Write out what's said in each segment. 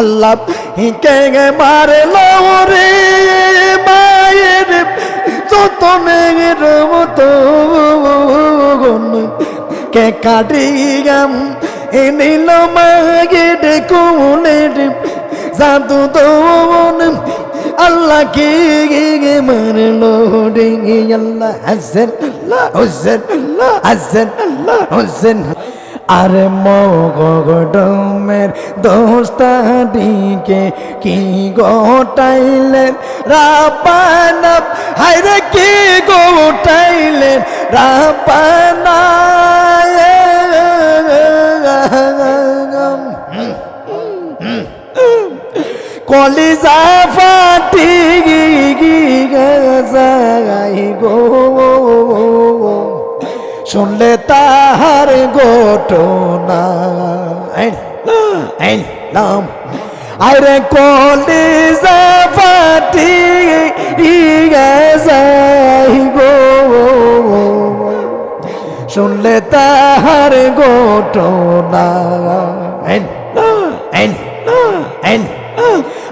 আল্লাহ কে মারলো রে মায়ের যতনের মতো কে কাটিয়াম এ নীল মাগের কোলের জাদু দোন আল্লাহ কে গে মারলো রে আল্লাহ হাসেন হোসেন হাসেন হোসেন। আরে মগডমের দোস্তাটিকে কি গোটাইলেন? রাপানা হাইরে কি গোটাইলেন? রাপানা কলিজা ফাটি গাই গো। শুনলে তাহার ঘটনা। নাম। আরে কলিজা ফাটি যাই গো। শুনলে তাহার ঘটনা।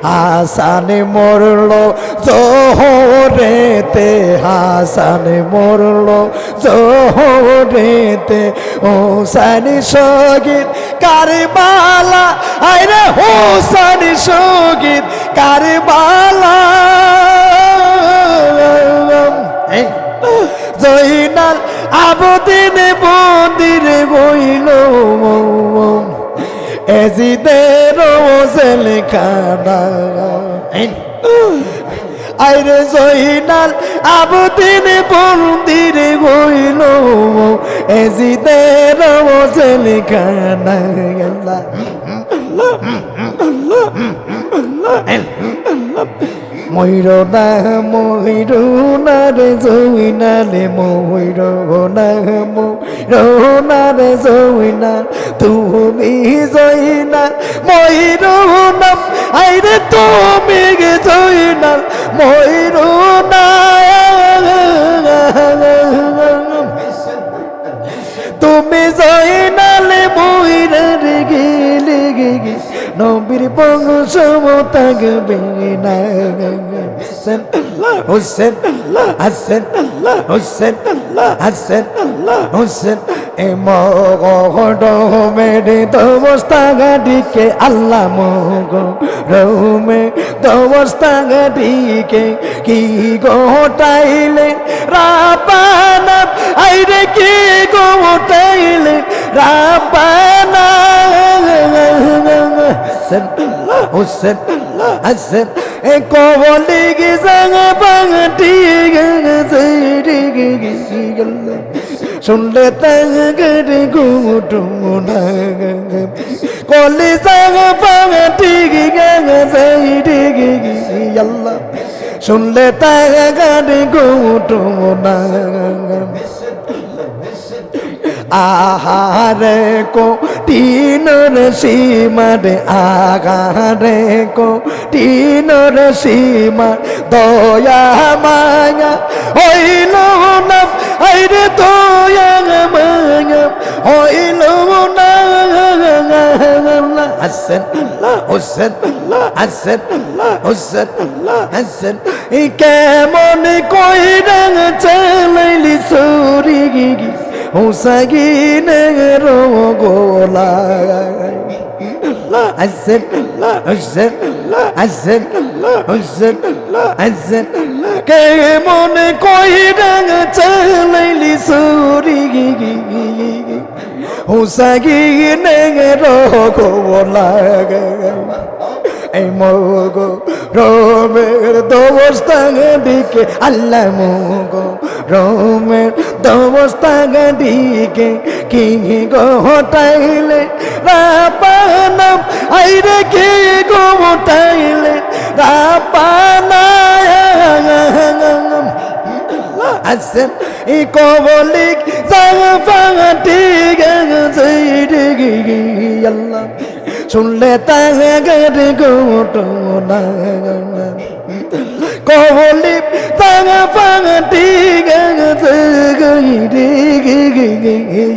হাসানে মরলো, জোহরেতে হাসানে মরলো, জোহরেতে হোসানি সগীত কারবালা আরে হোসানি সগীত কারবালা। জৈনাল আবদিন মন্দির গইল এজিদের ওজেল খানা। আইরে জহিনাল আবদিন বন্দির হইল। এজিদের ওজেল খানা। ময়ূর না ময়ূর না রে জৈনালে ময়ূর না ময়ূর না রে তুমি জৈনা ময়ূর নাম আইরে তুমি গে জৈনা ময়ূর না, তুমি ময়ূরের গেলে গে নবীর বংশ থাকবে না। হোসেন হোসেন হাসেন হোসেন হাসেন হোসেন। এ মগড মেরে দবস্তা গাড়িকে আল্লাহ মগ রৌমে দবস্তা গাড়িকে কি গোটাইলে রাপানা আইরে কি গোটাইলে রাপানা হাসেন, হোসেন, হাসেন। এ কবলি কি সঙ্গ পাঙ্গটি শুনলে তাঙ্গড়ে ঘুমুটুমুনা কলি সঙ্গ পাঙ্গটি আল্লাহ শুনলে তাঙ্গড়ে ঘুমুটুমুনা আহারে কো টিনর সীমারে আগারে কো টিনর সীমা দয়া মায়া। হইল না, আইরে দয়া মায়া। হইল না, হাসেন হোসেন হাসেন হোসেন হাসেন। কেমন কই রঙ চালাইলি সরি গি হুসাগিনের গোলা। হাসেন হোসেন হাসেন হোসেন হাসেন কে মনে কই রঙ চালাইলি সরি? গি হুসাগিনের গোলা। এই মগো, রোমের দবস্তান দিকে, আল্লাহ মগো, রোমের দবস্তান দিকে, কি গো হটাইলে? রাপানাম আইরে কি গো হটাইলে? রাপানাম আসেন ই কবলিক জাগা ফাঙাটি গেছে আল্লাহ। শুনলে তাগার গোট কবলি তাগা গেছে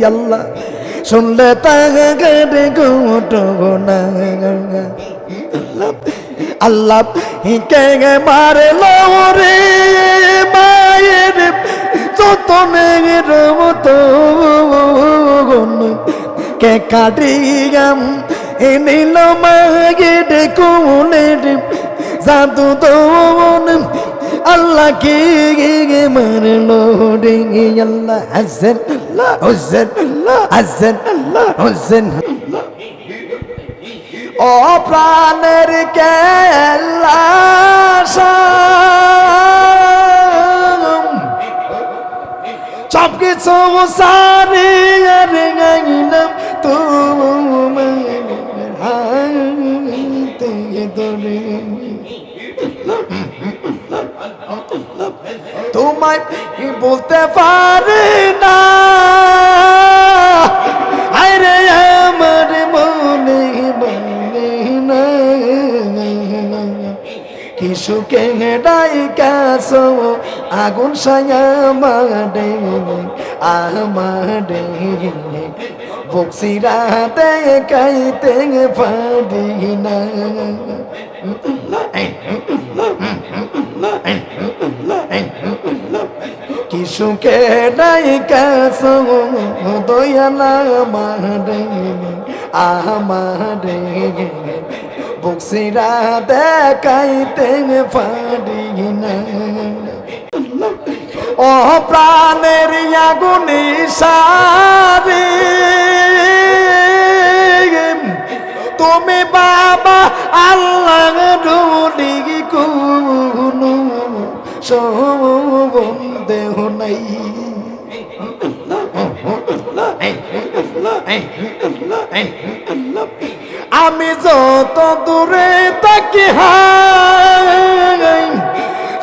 আল্লাহ। শুনলে তাকে কেটে কুটো না আল্লাহ কে গে মারে রে মায়ের যতনের মতো কে কাটি গাম এ নীল মাগের কোনের জাদু দোন আল্লাহ কে গে মারলো রে আল্লাহ হাসেন হোসেন হাসেন হোসেন। ও প্রাণের কেল্লা সব কিছু সারি রে গাইলাম তোমাতে তোমায় বলতে পারি না? আরে আমার মনে বলে না। কি সুখে ডাই কাছ, আগুন সায়া মাডে আমাডে বক্সিরা দে কাইতে পারি না। সুখে কাছ দয়ালা মাডে আমাডে বক্সিরা দেখাইতে পারি না। ও প্রাণের আগুনি সারি। তুমি বাবা আল্লাহ রুলি কোনো। সন্দেহ নাই আমি যত দূরে তাকে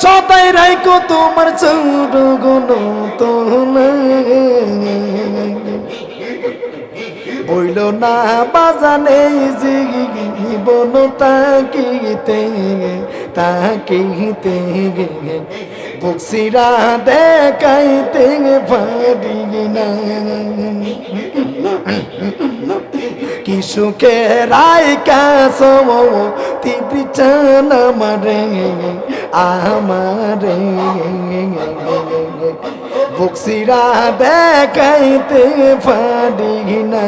সদাই রাইকো তোমার চৌর গুণ তো বইল না বাজানে জীবন তাকিতে তাকিতে বক্সিরা দেখাইতে পারি না। কি সুখে রায় কাস বিছানা মারে আমারে। বক্সিরা দেখাইতে পারি না।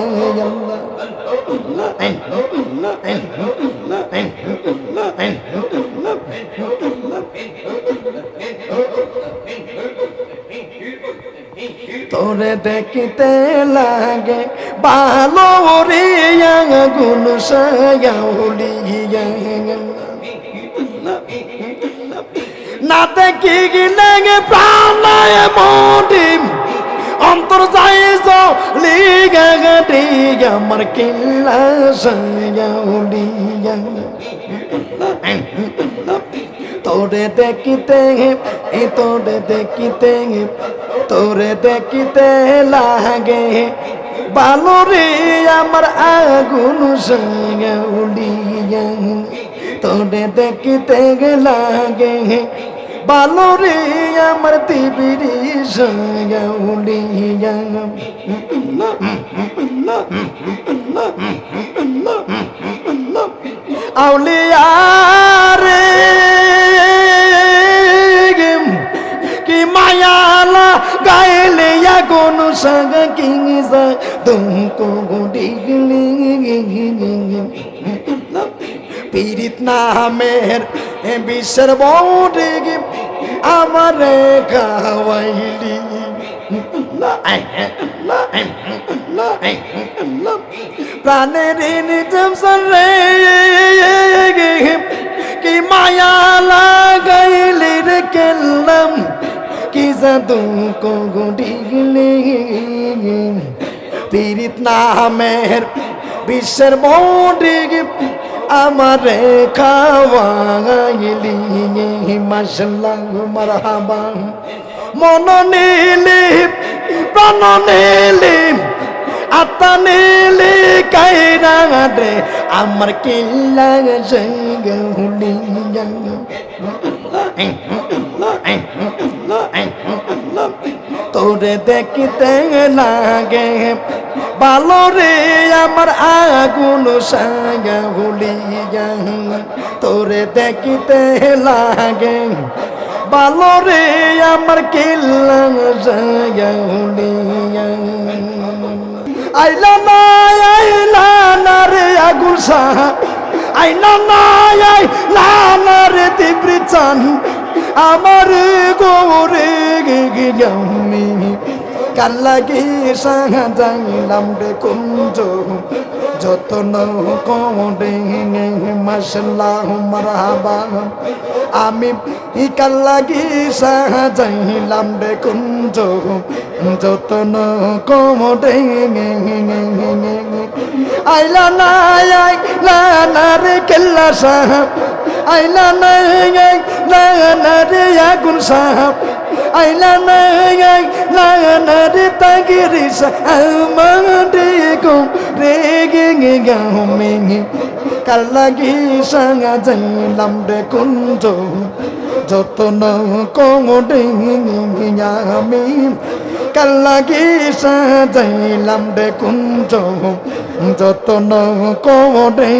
তোরে দেখিতে লাগে ভালো রে গুণ না দেখি গিলে প্রাণায় মডিম, অন্তর যাই লিগা গাটি আমার কিল্লা সায়াউলিয়া তোরে দেখিতে এ তোরে দেখিতে তোরে দেখিতে লাগে। ভালো রে আমার আগুন সাউলিয়া তোরে দেখিতে লাগে। ভালো রে আমার তিবিরি সাউলিয়া আউলিয়ারে কোন সঙ্গ কিংসা তুমকো পীড়িত নামের বিশ্বের বৌডে আমার খাওয়াইলি প্রাণের সরে কি মায়া জাদু কগডিগলি পীড়িত নামের বিশ্বের মৌডিগ আমারে খাওয়াইলি মাসাল্লাহ মারহাবা। মন নীলি প্রাণ নীলি আত্মা নীলি কাইরা রে। আমার কিল্লা জঙ্গলি তোরে দেখিতে লাগে, ভালো রে আমার আগুন সাগা হুলিয়া তোরে দেখিতে লাগে, ভালো রে আমার কিল্লা সাগা হুলিয়া আইলা না আইলা না রে আগুন সাহা আইলা না আইলা না রে তীব্রি চান। আমার গোরে গমি কাল্লাগি সাহা যাইলাম রে কুঞ্জ। যতন কমে মশলা মারহাবা আমি কাল্লাগি সাহা যাইলাম রে কুঞ্জ। যতন কমে আইলা না কেল্লা সাহাব আইলা না আইলা না রে আগুন সাহাব। কাল্লাগি সাঙ্গা যাইলাম রে কুঞ্জ যতন কমে কাল্লাগি সাজাইলাম রে কুঞ্জ যতন কোডে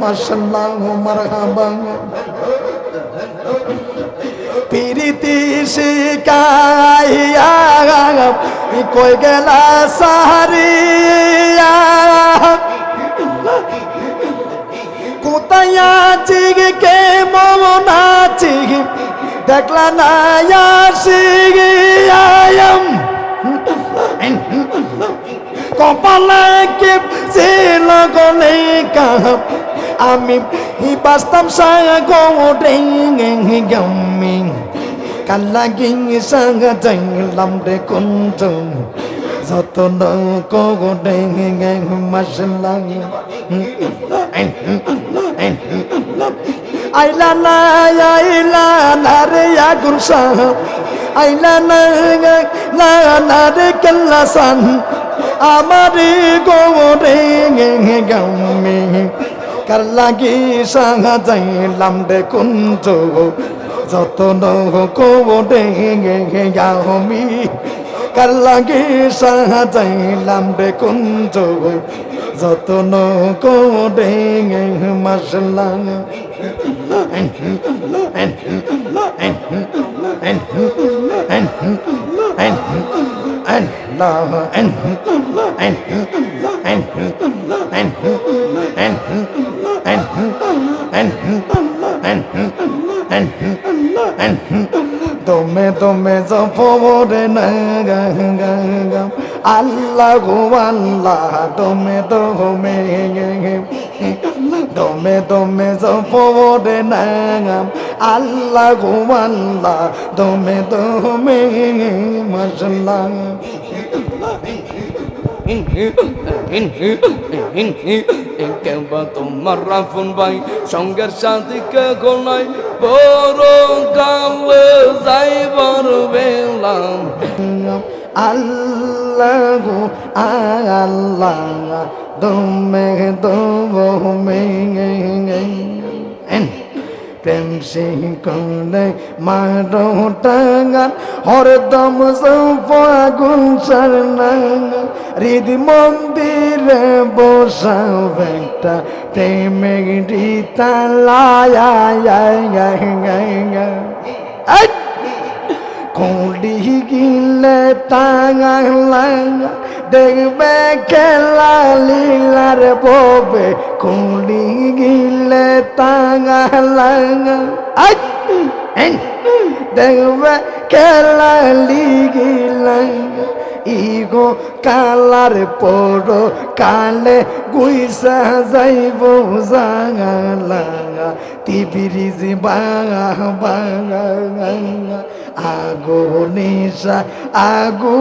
মশলা মারহাবা পিরিতি শিকাইয়া কই গেলা সাহারিয়া? কোথায় আছি কে মন আছি দেখলা না আসি আয়াম কপালে কে ছিল গলে কাম আমি বাস্তব সাগরে গমি। কাল্লা গিং সাঙ্গ জাইলাম রে কুঞ্জ যতন কোগরে মশলা আইলা না আইলা না রে আগুন সাহাব আইলা না না রে কেল্লা সান আমার গোরে গামে কার লাগি সাহা যাইলাম রে যতন কোরে গামি কার লাগি সাহা যাইলাম রে কুঞ্জ যতন কোরে মশলা দমে দমে জপরে আল্লাহ গো আল্লাহ, দমে দমে দমে দমে জপরে না আল্লাহ গো আল্লাহ, দমে দমে মশলা কেবা তোমার রাফুন ভাই সঙ্গের সাথে কে গোনাই বড় কালে যাইবার বেলাম আল্লাহ আল্লাহ দমে দমে প্রেম সেই কলে মারো টাঙ্গান হরদম সৌপাগুন সরনাঙ্গান হৃদ মন্দিরে বসাও একটা প্রেমে রীতা লায়া কুড়ি গিলে টাঙ্গা দেখবে খেলা লীলার ববে কুড়ি গিলে টাঙ্গা দেখবে খেলা লিগিলাঙ্গা ইগো কালার পড়ো কালে গুইসা যাইব জাঙালা তিবিরিজ বাঙা বাঙা আগো নিশা আগো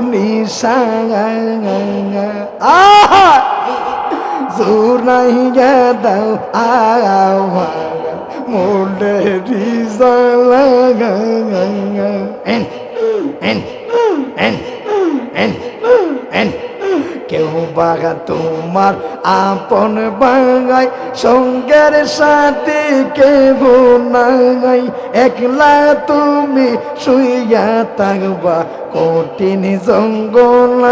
নিশা আহা! জোনাই দাও আওয়া মোলে রিজা লাগা এন এন এন। কেউ বাগা তোমার আপন বাগাই সঙ্গের সাথে কেউ নাই। একলা তুমি শুইয়া থাকবা, কঠিন জঙ্গল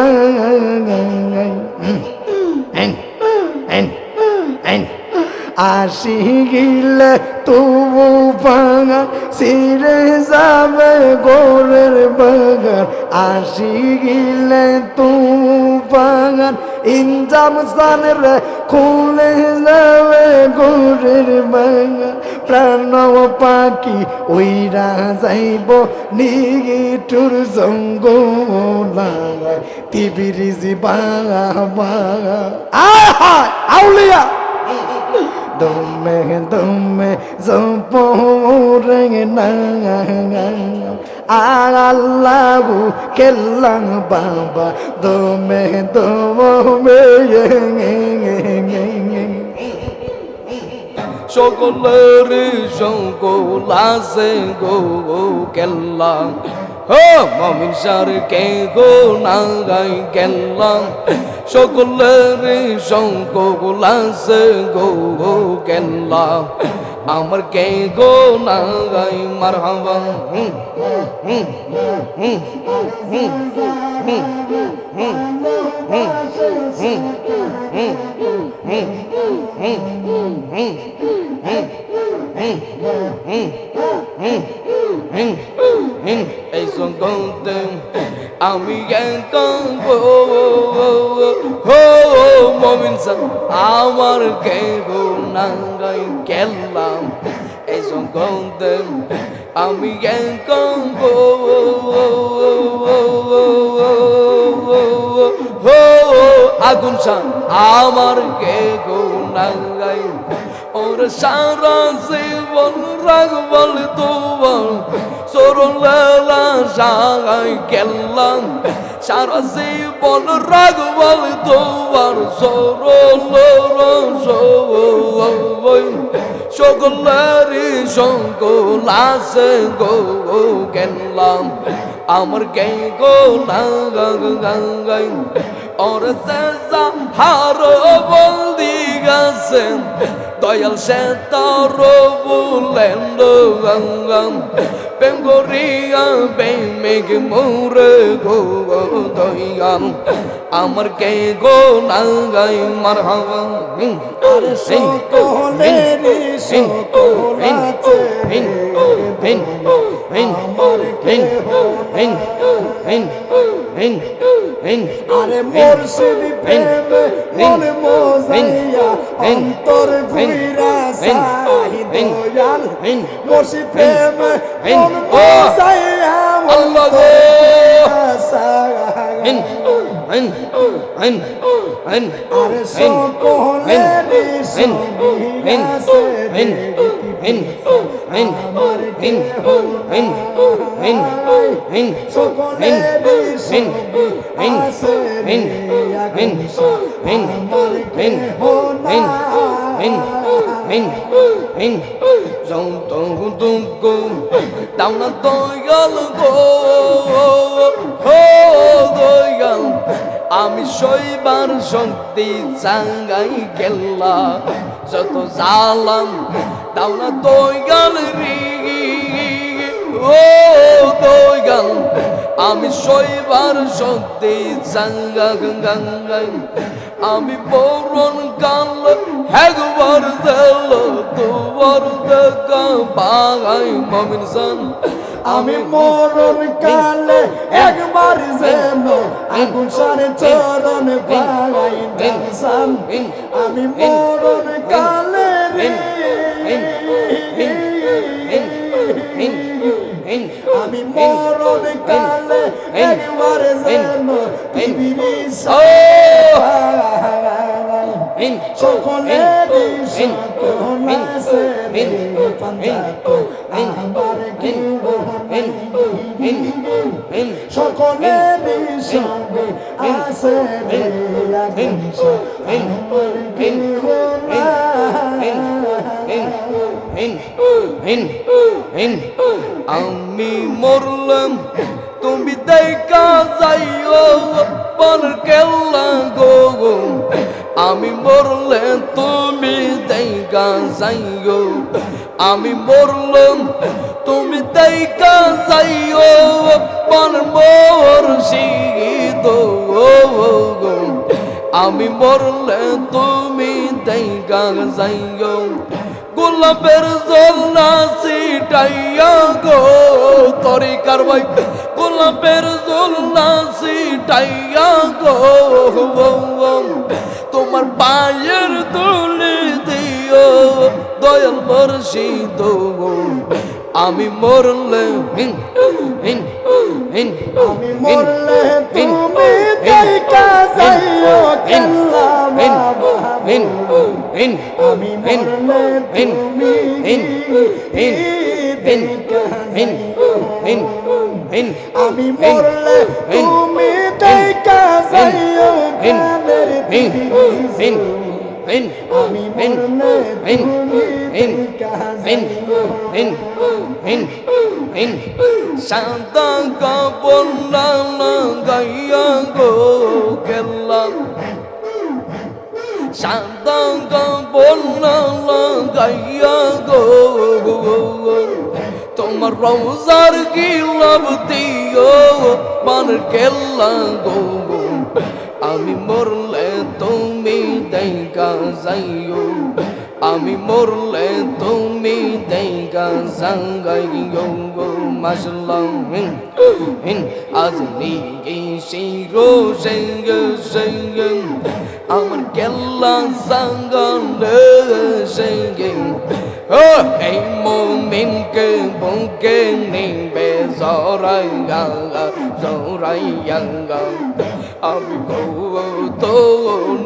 আশিগিল তবু ভাঙা, সিরে যাবে গোরের বাগান। আশিগিল তবু ভাঙান ইনজাম সানের খুলে যাবে গোরের বাগান। প্রাণব পাখি ওইরা যাইব নিগিটুর জঙ্গ লাগায় তিবিরিজি বাবা আহা আউলিয়া! দমে দমে জপরে না আল্লাহু কেল্লাং বাবা দমে দমে সকলের সকল আছে গো কেল্লা Maminsar ke go na gai kenla Sokulari sonko gulas go go kenla Amar ke go na gai marhava Mm-hmm. এই সঙ্গতে আমি এত হো মমিন আমার কেহ নাঙ্গাই গেলাম এই সঙ্গতে আমি এত হো আগুন সান আমার কেহ নাঙ্গাই ওর সারা জীবন রাগবল তোমার সরল সাগাই গেলাম সারা জীবন রাগবল তোমার সরল সকলেরই সকল আছে গো গেলাম আমার গে গো না গাঙ্গাই ওর হার বন্দি গেছেন দয়াল সে তার গঙ্গম প্রেম করিয়া প্রেমিক মোরে গো দয়াল আমার কে গো নাগাই মার হাওয়া আরে আরে মুর্শিদ প্রেমে মোজাইয়া অন্তর দয়াল প্রেমে الله الله আরে সকলেরই সঙ্গী আছে সকলেরই সঙ্গী আছে আমার কেহ নাই যৌতুক দুঃখ দাও না দয়াল গো দয়াল আমি শৈবার শক্তি চাঙ্গাই গেল্লা। যত জালাম দাওনা দয়াল রি। ও দয়াল আমি শৈবার শক্তি চাঙ্গা আমি পৌরন কাল একবার দিল তোমার দেখা পাগাই মমিন আমি মরণ কালে একবার যেন আগুন সারে চরণ পাই দর্শন আমি মরণ কালে রে আমি মরণ কালে একবার যেন পৃথিবী সকলেরই সকল আছে রে পঞ্চায়েত আমার নাই সকলেরই সঙ্গে আছে রে আমার কেহ নাই। আমি মরলাম, তুমি দেখা যাইও পর কেল্লা গো আমি মরলে তুমি দেখা যাইও, আমি মরলাম, তুমি দেখা যাইও পর মোর শীত আমি মরলে তুমি দেখা যাইও, গোলাপের জল্লা সিটাইয়া গো। তরি কারবাই গোলাপের গো তোমার পায়ের তুলি দিও দয়াল মর্শিদ আমি মরলে হিন হিন হিন আমি মরলে তুমি দেখা যাইও কেল্লা বাবা হিন হিন আমি মরলে তুমি আমি মরলে তুমি দেখা যাইও কানের আমি মরলে তুমি দেখা যাইও শান্তা কাপড় গাইয়া গো গেলাম শান্তা কাপড় গাইয়া গো তোমার রোজার গিলাব দিও, মান কেল্লা গো। আমি মরলে তুমি দেখা যাইও। আমি মরলে তুমি দেখা সাঙ্গাইও গো মাসলাম হিন হিন আজ নিগে শিরো সেঙ্গ সেঙ্গ আমার কেল্লা সাঙ্গালে সেঙ্গ ও এই মোমিনকে বুকে নিবে জরাই গাঙ্গা জরাই গাঙ্গা আমি তো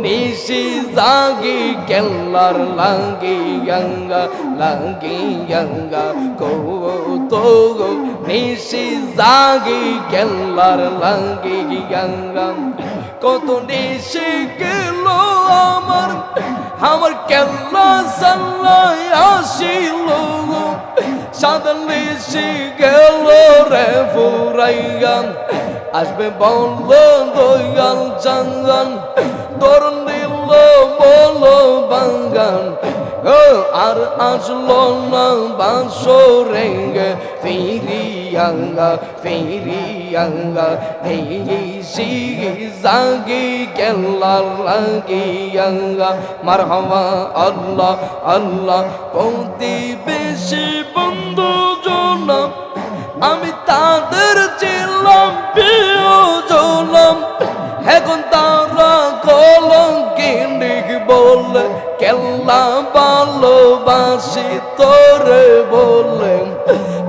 নিশি জাগি কেল্লার লাগি গঙ্গা লাগি গঙ্গা। গো তো নিশি জাগি কেল্লার লাগি গঙ্গা। কত নিশি গেল আমার আমার কেল্লা সাল্লাই আসিল সাদলি নিশি গেল রে ফুরাইয়ান। আসবে বল দয়াল চন্দন তরুণ দিল বল বাঙ্গান। আর আসলো না বাঁশরে ফিরিয়াঙ্গা ফিরিয়াঙ্গা এই সিগি জাগি কেল্লা লাগিয়াঙ্গা মারহামা আল্লাহ আল্লাহ, প্রতিবেশী বন্ধু জনম, আমি তাদের ছিলাম, প্রিয় জনম। এখন তারা কলঙ্কিনিক বলে কেল্লা ভালোবাসি তোরে বললেন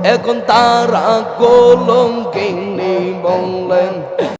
এখন তারা কলঙ্কিনি বললেন